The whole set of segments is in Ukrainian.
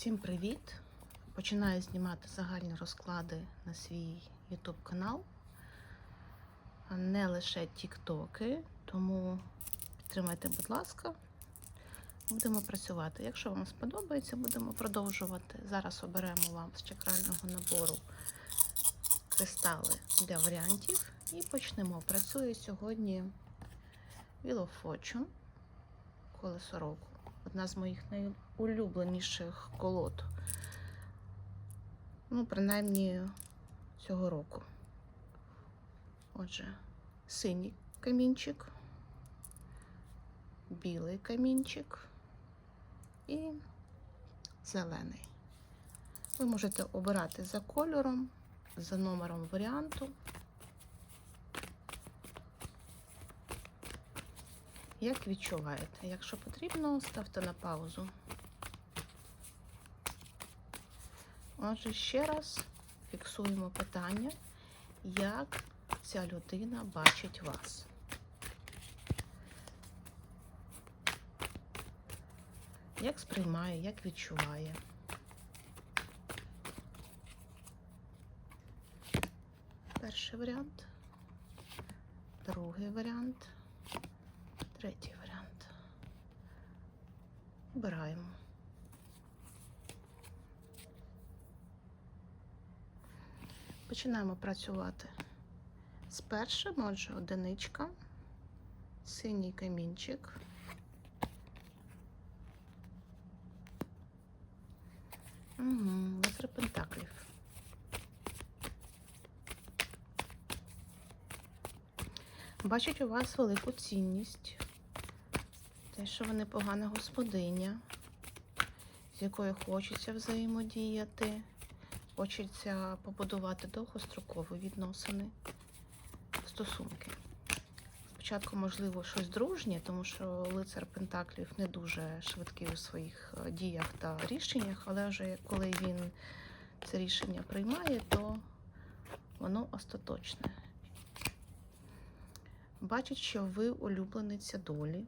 Всім привіт! Починаю знімати загальні розклади на свій YouTube канал, не лише тіктоки, тому підтримайте, будь ласка, будемо працювати. Якщо вам сподобається, будемо продовжувати. Зараз оберемо вам з чакрального набору кристали для варіантів і почнемо. Працює сьогодні Fortune, колесо року. Одна з моїх найулюбленіших колод. Ну, принаймні цього року. Отже, синій камінчик, білий камінчик і зелений. Ви можете обирати за кольором, за номером варіанту. Як відчуваєте? Якщо потрібно, ставте на паузу. Отже, ще раз фіксуємо питання, як ця людина бачить вас. Як сприймає, як відчуває. Перший варіант, другий варіант. Третій варіант. Обираємо. Починаємо працювати з першим, одиничка, синій камінчик. Угу, пентаклів. Бачать у вас велику цінність, що ви непогана господиня, з якою хочеться взаємодіяти, хочеться побудувати довгострокові відносини, стосунки. Спочатку, можливо, щось дружнє, тому що лицар Пентаклів не дуже швидкий у своїх е, діях та рішеннях, але вже коли він це рішення приймає, то воно остаточне. Бачить, що ви улюблениця долі.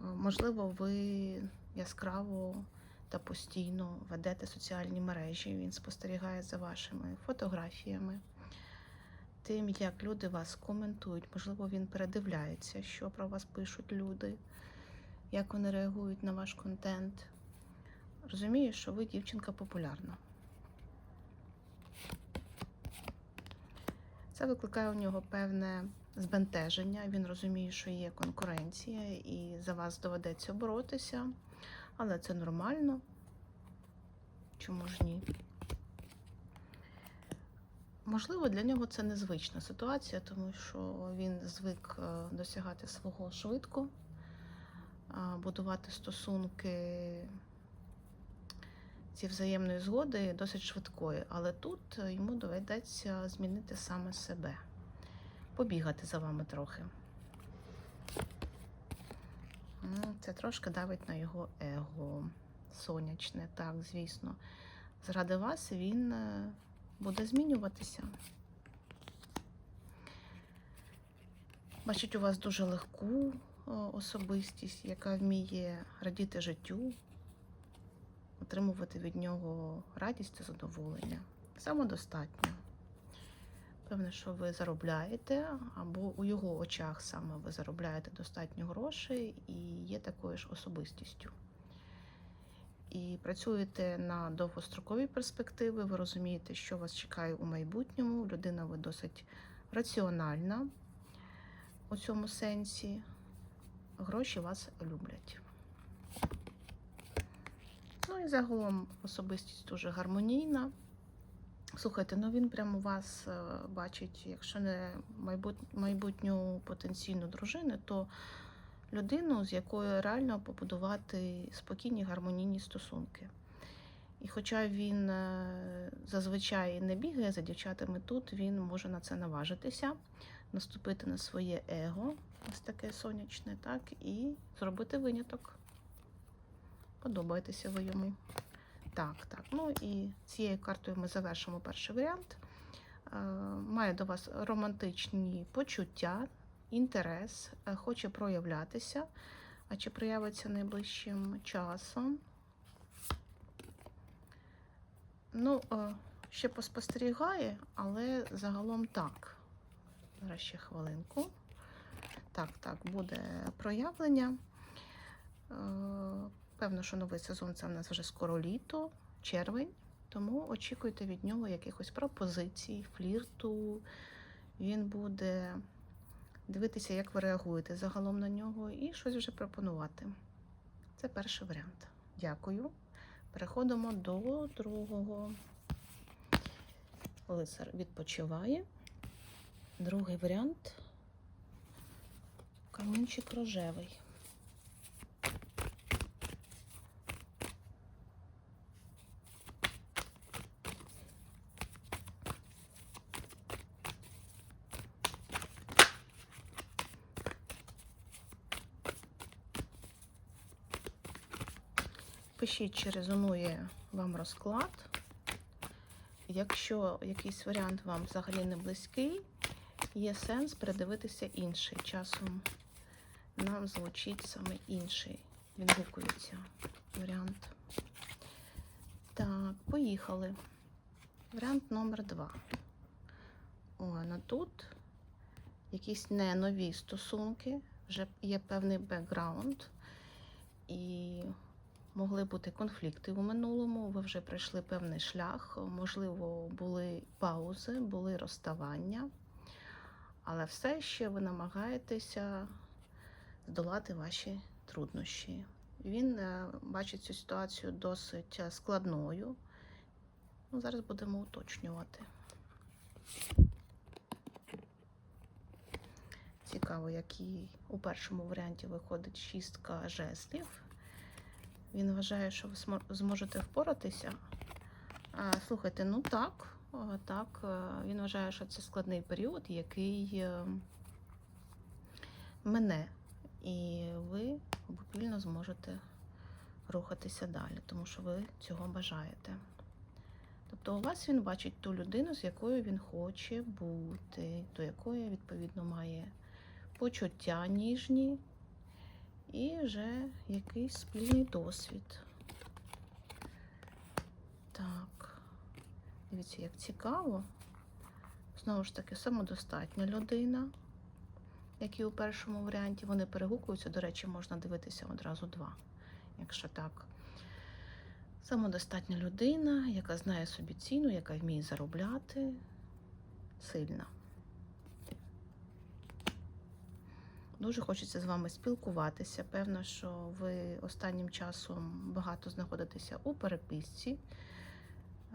Можливо, ви яскраво та постійно ведете соціальні мережі. Він спостерігає за вашими фотографіями, тим, як люди вас коментують. Можливо, він передивляється, що про вас пишуть люди, як вони реагують на ваш контент. Розуміє, що ви дівчинка популярна. Це викликає у нього певне збентеження. Він розуміє, що є конкуренція, і за вас доведеться боротися, але це нормально. Чому ж ні? Можливо, для нього це незвична ситуація, тому що він звик е, досягати свого швидко, будувати стосунки ці взаємної згоди досить швидкої, але тут йому доведеться змінити саме себе побігати за вами трохи. Це трошки давить на його его сонячне, так, звісно. Заради вас він е, буде змінюватися. Бачить у вас дуже легку особистість, яка вміє радіти життю, отримувати від нього радість та задоволення. Самодостатньо. Певне, що ви заробляєте, або у його очах саме ви заробляєте достатньо грошей і є такою ж особистістю. І працюєте на довгострокові перспективи, ви розумієте, що вас чекає у майбутньому. Людина ви досить раціональна у цьому сенсі. Гроші вас люблять. Ну і загалом особистість дуже гармонійна. Слухайте, ну він прямо вас е, бачить, якщо не майбутню потенційну дружину, то людину, з якою реально побудувати спокійні гармонійні стосунки. І хоча він е, зазвичай не бігає за дівчатами, тут він може на це наважитися, наступити на своє его, ось таке сонячне, так, і зробити виняток. Подобаєтеся ви йому. Так, так. Ну і цією картою ми завершимо перший варіант. Е, має до вас романтичні почуття, інтерес, е, хоче проявлятися. А чи проявиться найближчим часом? Ну, е, ще поспостерігає, але загалом так. Зараз ще хвилинку. Так, так, буде проявлення. Певно, що новий сезон це в нас вже скоро літо, червень. Тому очікуйте від нього якихось пропозицій, флірту. Він буде дивитися, як ви реагуєте загалом на нього, і щось вже пропонувати. Це перший варіант. Дякую. Переходимо до другого. Лицар відпочиває. Другий варіант. Камінчик рожевий. Пишіть, чи резонує вам розклад. Якщо якийсь варіант вам взагалі не близький, є сенс передивитися інший. Часом нам звучить саме інший. Він гукується варіант. Так, поїхали. Варіант номер два. О, ну тут якісь не нові стосунки, вже є певний бекграунд. І могли бути конфлікти у минулому, ви вже пройшли певний шлях, можливо, були паузи, були розставання, але все ще ви намагаєтеся здолати ваші труднощі. Він е, бачить цю ситуацію досить е, складною. Ну, зараз будемо уточнювати. Цікаво, який у першому варіанті виходить шістка жезлів. Він вважає, що ви зможете впоратися. Слухайте, ну так, так. е, Він вважає, що це складний період, який е, мене, і ви обопільно зможете рухатися далі, тому що ви цього бажаєте. Тобто у вас він бачить ту людину, з якою він хоче бути, до якої, відповідно, має почуття ніжні, і вже якийсь спільний досвід. Так, дивіться, як цікаво. Знову ж таки, самодостатня людина, як і у першому варіанті, вони перегукуються. До речі, можна дивитися одразу два, якщо так. Самодостатня людина, яка знає собі ціну, яка вміє заробляти, сильна. Дуже хочеться з вами спілкуватися. Певно, що ви останнім часом багато знаходитеся у переписці,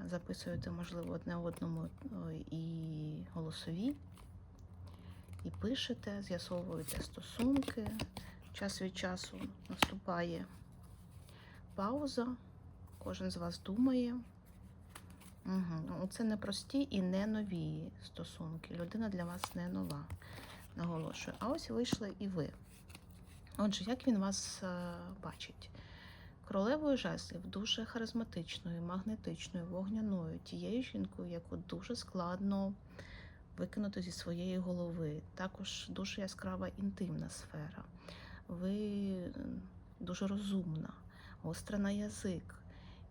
записуєте, можливо, одне одному і голосові, і пишете, з'ясовуєте стосунки. Час від часу наступає пауза, кожен з вас думає. Угу. Це не прості і не нові стосунки. Людина для вас не нова наголошую. А ось вийшли і ви. Отже, як він вас е, бачить? Королевою жезлів дуже харизматичною, магнетичною, вогняною, тією жінкою, яку дуже складно викинути зі своєї голови. Також дуже яскрава інтимна сфера. Ви дуже розумна, гостра на язик.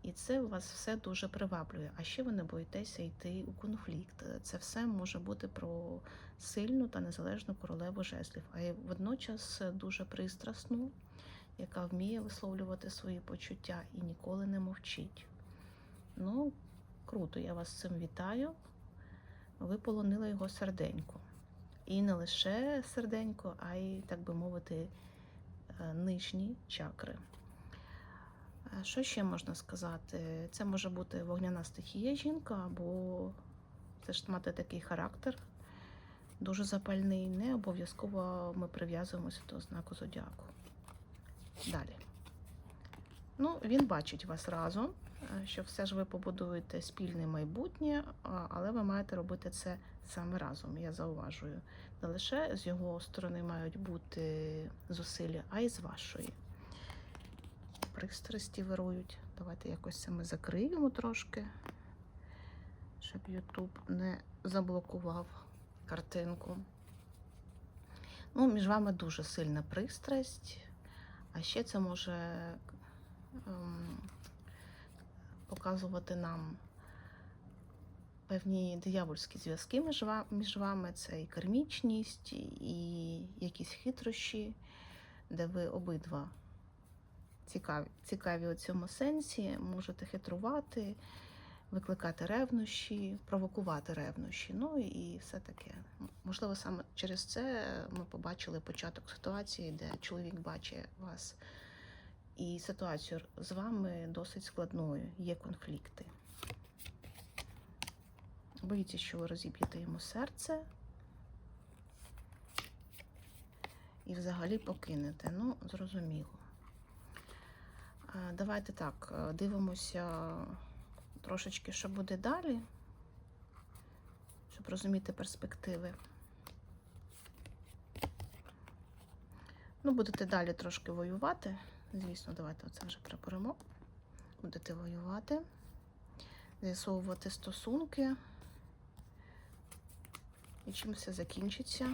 І це вас все дуже приваблює. А ще ви не боїтеся йти у конфлікт. Це все може бути про сильну та незалежну королеву жезлів, а й водночас дуже пристрасну, яка вміє висловлювати свої почуття і ніколи не мовчить. Ну, круто, я вас з цим вітаю. Ви полонили його серденько. І не лише серденько, а й, так би мовити, е, нижні чакри. Що ще можна сказати? Це може бути вогняна стихія жінка, або це ж мати такий характер, дуже запальний. Не обов'язково ми прив'язуємося до знаку зодіаку. Далі. Ну, він бачить вас разом, е, що все ж ви побудуєте спільне майбутнє, але ви маєте робити це саме разом, я зауважую. Не лише з його сторони мають бути зусилля, а й з вашої пристрасті вирують. Давайте якось це ми закриємо трошки, щоб YouTube не заблокував картинку. Ну, між вами дуже сильна пристрасть, а ще це може ем, показувати нам певні диявольські зв'язки між вами. Це і кармічність, і якісь хитрощі, де ви обидва цікаві, цікаві у цьому сенсі, можете хитрувати, викликати ревнощі, провокувати ревнощі. Ну і все таке. Можливо, саме через це ми побачили початок ситуації, де чоловік бачить вас. І ситуацію з вами досить складною, є конфлікти. Боїться, що ви розіб'єте йому серце і взагалі покинете. Ну, зрозуміло. Е, Давайте так, е, дивимося трошечки, що буде далі, щоб розуміти перспективи. Ну, будете далі трошки воювати. Звісно, давайте оце вже приберемо. Будете воювати, з'ясовувати стосунки. І чим все закінчиться.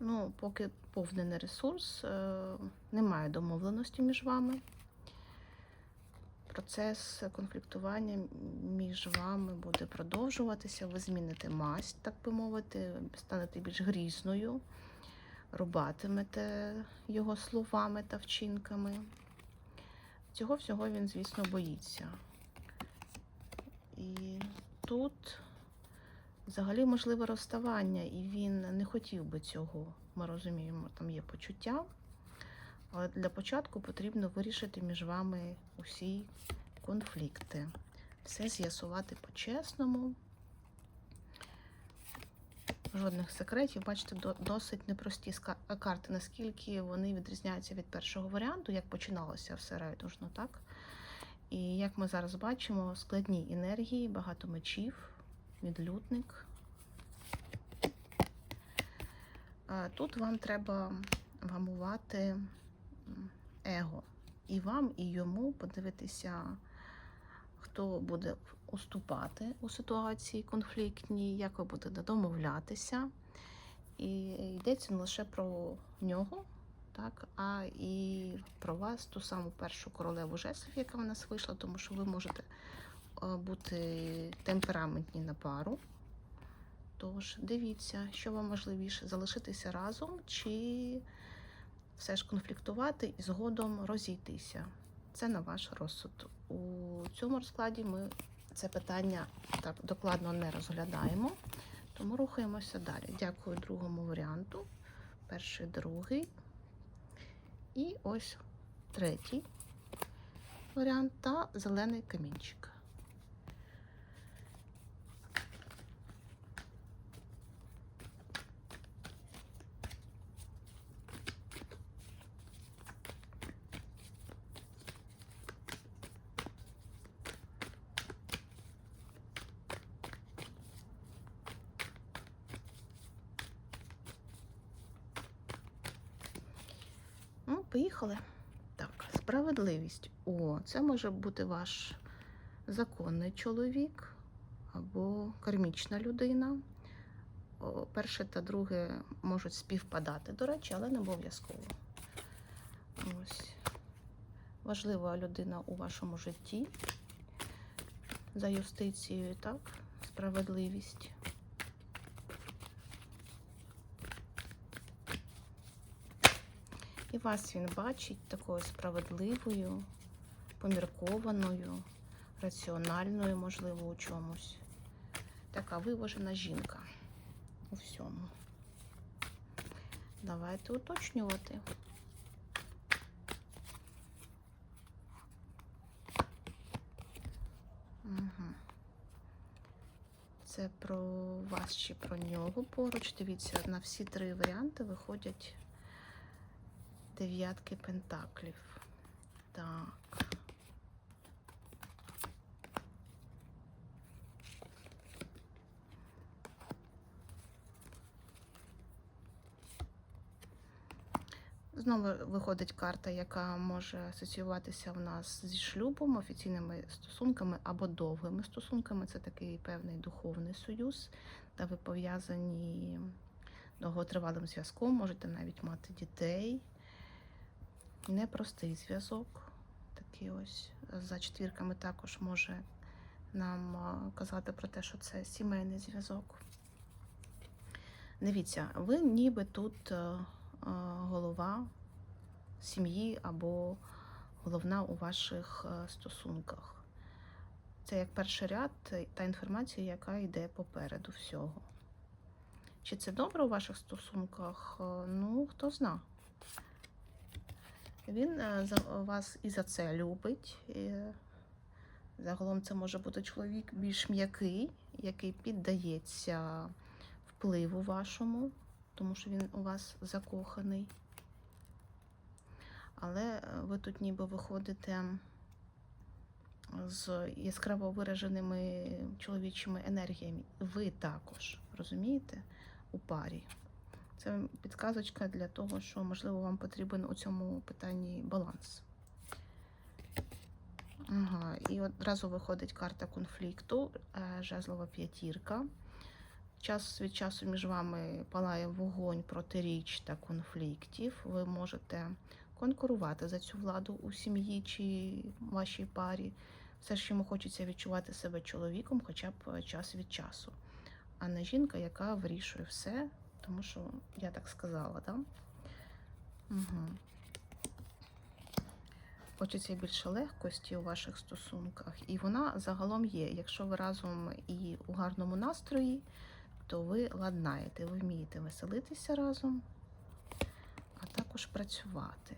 Ну, поки повний ресурс, е, немає домовленості між вами. Процес конфліктування між вами буде продовжуватися. Ви зміните масть, так би мовити, станете більш грізною, рубатимете його словами та вчинками. Цього всього він, звісно, боїться. І тут взагалі можливе розставання, і він не хотів би цього. Ми розуміємо, там є почуття. Але для початку потрібно вирішити між вами усі конфлікти. Все з'ясувати по-чесному. Жодних секретів. Бачите, досить непрості карти, наскільки вони відрізняються від першого варіанту, як починалося все райдужно, так? І як ми зараз бачимо, складні енергії, багато мечів, відлюдник. Тут вам треба вгамувати м, его. І вам, і йому подивитися, хто буде уступати у ситуації конфліктній, як ви будете домовлятися. І йдеться не лише про нього, так, а і про вас, ту саму першу королеву жеслів, яка в нас вийшла, тому що ви можете е, бути темпераментні на пару. Тож дивіться, що вам важливіше залишитися разом чи все ж конфліктувати і згодом розійтися. Це на ваш розсуд. У цьому розкладі ми це питання так докладно не розглядаємо, тому рухаємося далі. Дякую другому варіанту. Перший, другий. І ось третій варіант та зелений камінчик. Ну, поїхали. Так, справедливість. О, це може бути ваш законний чоловік або кармічна людина. Перше та друге можуть співпадати, до речі, але не обов'язково. Ось. Важлива людина у вашому житті. За юстицією, так, справедливість. Вас він бачить такою справедливою, поміркованою, раціональною, можливо, у чомусь. Така виважена жінка у всьому. Давайте уточнювати. Угу. Це про вас чи про нього поруч. Дивіться, на всі три варіанти виходять дев'ятки пентаклів. Так. Знову виходить карта, яка може асоціюватися в нас зі шлюбом, офіційними стосунками або довгими стосунками. Це такий певний духовний союз, де ви пов'язані довготривалим зв'язком, можете навіть мати дітей. Непростий зв'язок. Такий ось за четвірками також може нам казати про те, що це сімейний зв'язок. Дивіться, ви ніби тут е, е, голова сім'ї або головна у ваших е, стосунках. Це як перший ряд та інформація, яка йде попереду всього. Чи це добре у ваших стосунках? Ну, хто зна. Він е, вас і за це любить. І загалом це може бути чоловік більш м'який, який піддається впливу вашому, тому що він у вас закоханий. Але е, ви тут ніби виходите з яскраво вираженими чоловічими енергіями. Ви також, розумієте, у парі. Це підказочка для того, що, можливо, вам потрібен у цьому питанні баланс. Ага, і одразу виходить карта конфлікту, е, жезлова п'ятірка. Час від часу між вами палає вогонь протиріч та конфліктів. Ви можете конкурувати за цю владу у сім'ї чи вашій парі. Все ж йому хочеться відчувати себе чоловіком хоча б час від часу, а не жінка, яка вирішує все, тому що я так сказала, так? Угу. Хочеться більше легкості у ваших стосунках, і вона загалом є. Якщо ви разом і у гарному настрої, то ви ладнаєте, ви вмієте веселитися разом, а також працювати.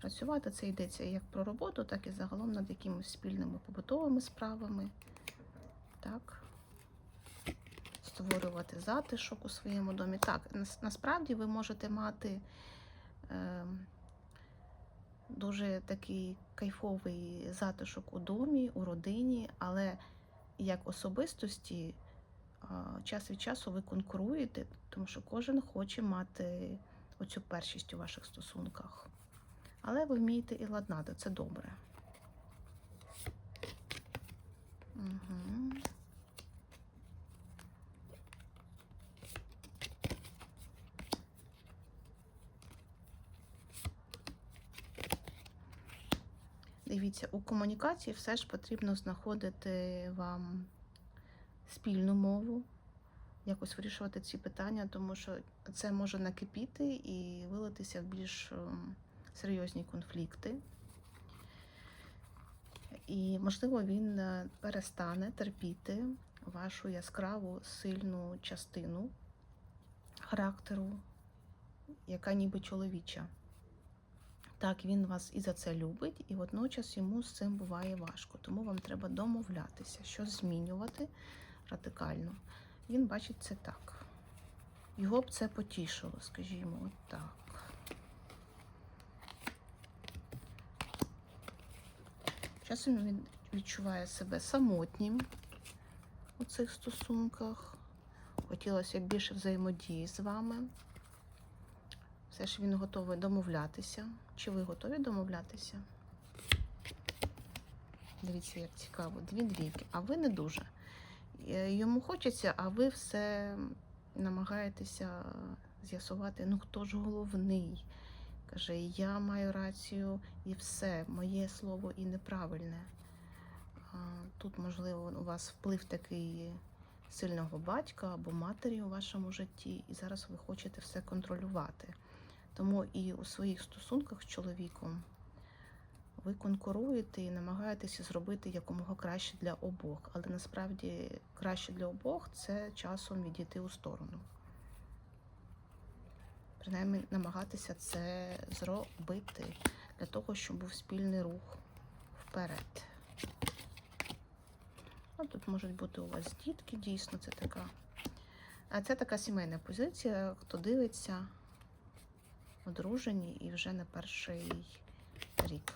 Працювати це йдеться як про роботу, так і загалом над якимись спільними побутовими справами. Так. Створювати затишок у своєму домі. Так, насправді ви можете мати е, дуже такий кайфовий затишок у домі, у родині, але як особистості а, час від часу ви конкуруєте, тому що кожен хоче мати оцю першість у ваших стосунках. Але ви вмієте і ладнати, це добре. Угу. Дивіться, у комунікації все ж потрібно знаходити вам спільну мову, якось вирішувати ці питання, тому що це може накипіти і вилитися в більш ем, серйозні конфлікти. І, можливо, він е, перестане терпіти вашу яскраву сильну частину характеру, яка ніби чоловіча. Так, він вас і за це любить, і водночас йому з цим буває важко. Тому вам треба домовлятися, що змінювати радикально. Він бачить це так. Його б це потішило, скажімо, от так. Часом він відчуває себе самотнім у цих стосунках. Хотілося б більше взаємодії з вами. Все ж він готовий домовлятися. Чи ви готові домовлятися? Дивіться, як цікаво. Дві двійки, а ви не дуже. Е, Йому хочеться, а ви все намагаєтеся з'ясувати, ну хто ж головний. Каже, я маю рацію і все, моє слово і неправильне. Тут, можливо, у вас вплив такий сильного батька або матері у вашому житті, і зараз ви хочете все контролювати. Тому і у своїх стосунках з чоловіком ви конкуруєте і намагаєтеся зробити якомога краще для обох. Але насправді краще для обох це часом відійти у сторону. Принаймні намагатися це зробити для того, щоб був спільний рух вперед. А тут можуть бути у вас дітки, дійсно, це така. А це така сімейна позиція, хто дивиться, одружені і вже не перший рік.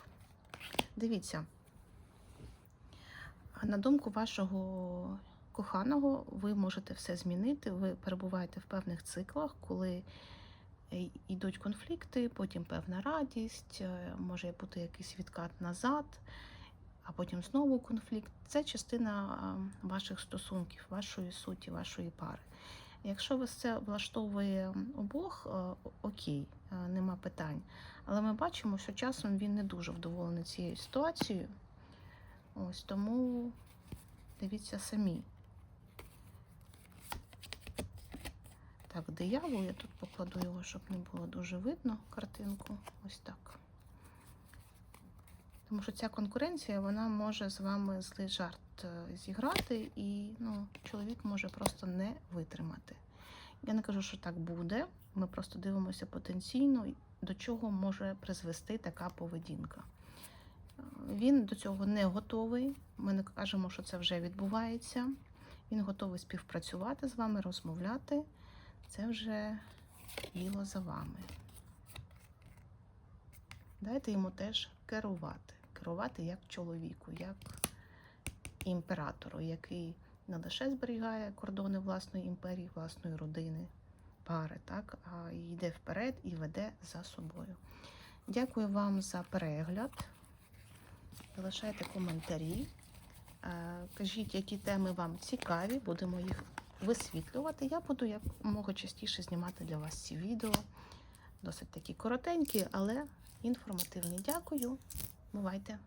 Дивіться, на думку вашого коханого, ви можете все змінити. Ви перебуваєте в певних циклах, коли е, йдуть конфлікти, потім певна радість, е, може бути якийсь відкат назад, а потім знову конфлікт. Це частина е, ваших стосунків, вашої суті, вашої пари. Якщо вас це влаштовує обох, е, окей, е, нема питань. Але ми бачимо, що часом він не дуже вдоволений цією ситуацією. Ось тому дивіться самі. Так, диявол, я тут покладу його, щоб не було дуже видно картинку. Ось так. Тому що ця конкуренція вона може з вами злий жарт зіграти, і ну, чоловік може просто не витримати. Я не кажу, що так буде. Ми просто дивимося потенційно, до чого може призвести така поведінка. Е, Він до цього не готовий. Ми не кажемо, що це вже відбувається. Він готовий співпрацювати з вами, розмовляти. Це вже діло за вами. Дайте йому теж керувати. Керувати як чоловіку, як імператору, який не лише зберігає кордони власної імперії, власної родини, пари, так, а йде вперед і веде за собою. Дякую вам за перегляд. Залишайте коментарі. Е, Кажіть, які теми вам цікаві, будемо їх висвітлювати. Я буду якомога частіше знімати для вас ці відео. Досить такі коротенькі, але інформативні. Дякую. Бувайте!